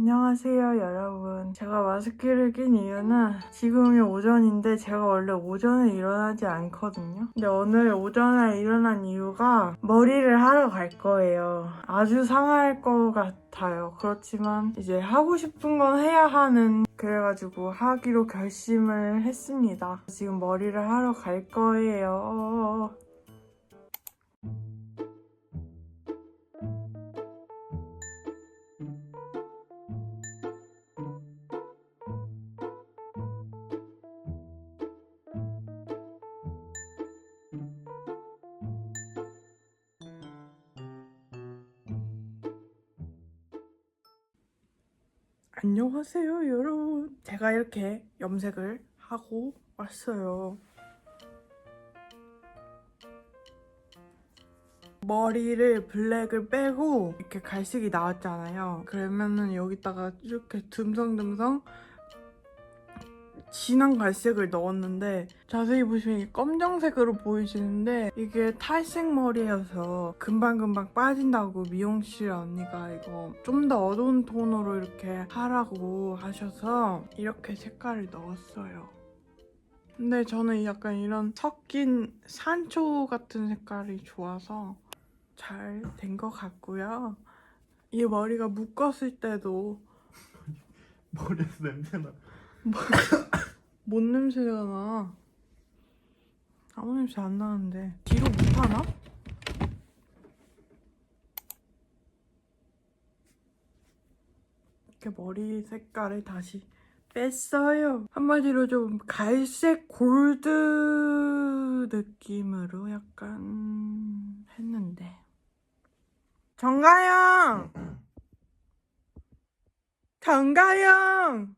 안녕하세요 여러분. 제가 마스크를 낀 이유는 지금이 오전인데 제가 원래 오전에 일어나지 않거든요. 근데 오늘 오전에 일어난 이유가 머리를 하러 갈 거예요. 아주 상할 것 같아요. 그렇지만 이제 하고 싶은 건 해야 하는 그래가지고 하기로 결심을 했습니다. 지금 머리를 하러 갈 거예요 안녕하세요 여러분. 제가 이렇게 염색을 하고 왔어요. 머리를 블랙을 빼고 이렇게 갈색이 나왔잖아요. 그러면은 여기다가 이렇게 듬성듬성 진한 갈색을 넣었는데 자세히 보시면 검정색으로 보이시는데 이게 탈색 머리여서 금방금방 빠진다고 미용실 언니가 이거 좀 더 어두운 톤으로 이렇게 하라고 하셔서 이렇게 색깔을 넣었어요. 근데 저는 약간 이런 섞인 산초 같은 색깔이 좋아서 잘 된 것 같고요. 이 머리가 묶었을 때도 머리에서 냄새나. 뭔 냄새가 나? 아무 냄새 안 나는데 뒤로 못 하나? 이렇게 머리 색깔을 다시 뺐어요. 한마디로 좀 갈색 골드 느낌으로 약간 했는데 정가영! 정가영!